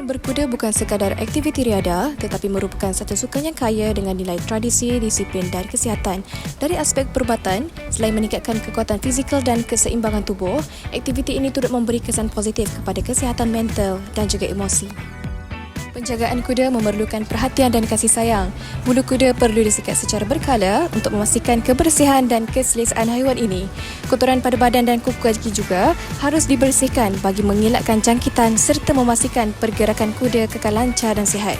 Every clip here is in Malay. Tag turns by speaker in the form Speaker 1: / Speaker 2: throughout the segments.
Speaker 1: Sukan berkuda bukan sekadar aktiviti riada tetapi merupakan satu sukan yang kaya dengan nilai tradisi, disiplin dan kesihatan. Dari aspek perubatan, selain meningkatkan kekuatan fizikal dan keseimbangan tubuh, aktiviti ini turut memberi kesan positif kepada kesihatan mental dan juga emosi. Penjagaan kuda memerlukan perhatian dan kasih sayang. Bulu kuda perlu disikat secara berkala untuk memastikan kebersihan dan keselesaan haiwan ini. Kotoran pada badan dan kuku kaki juga harus dibersihkan bagi mengelakkan jangkitan serta memastikan pergerakan kuda kekal lancar dan sihat.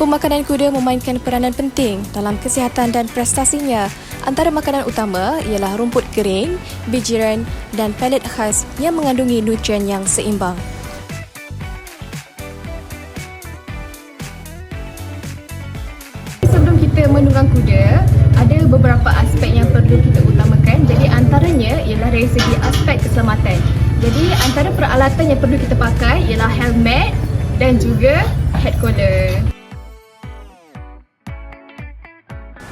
Speaker 1: Pemakanan kuda memainkan peranan penting dalam kesihatan dan prestasinya. Antara makanan utama ialah rumput kering, bijiran dan pelet khas yang mengandungi nutrien yang seimbang. Sebelum kita menunggang kuda, ada beberapa aspek yang perlu kita utamakan. Jadi antaranya ialah dari segi aspek keselamatan. Jadi antara peralatan yang perlu kita pakai ialah helmet dan juga head collar.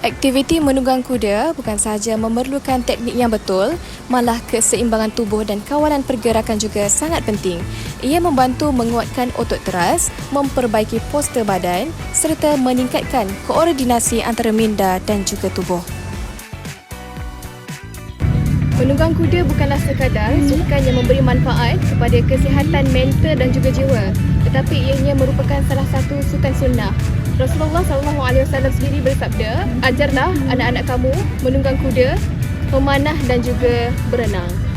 Speaker 1: Aktiviti menunggang kuda bukan sahaja memerlukan teknik yang betul, malah keseimbangan tubuh dan kawalan pergerakan juga sangat penting. Ia membantu menguatkan otot teras, memperbaiki postur badan serta meningkatkan koordinasi antara minda dan juga tubuh. Menunggang kuda bukanlah sekadar sukan yang memberi manfaat kepada kesihatan mental dan juga jiwa, tetapi ianya merupakan salah satu sukan sunnah. Rasulullah SAW sendiri bersabda, ajarlah anak-anak kamu menunggang kuda, memanah dan juga berenang.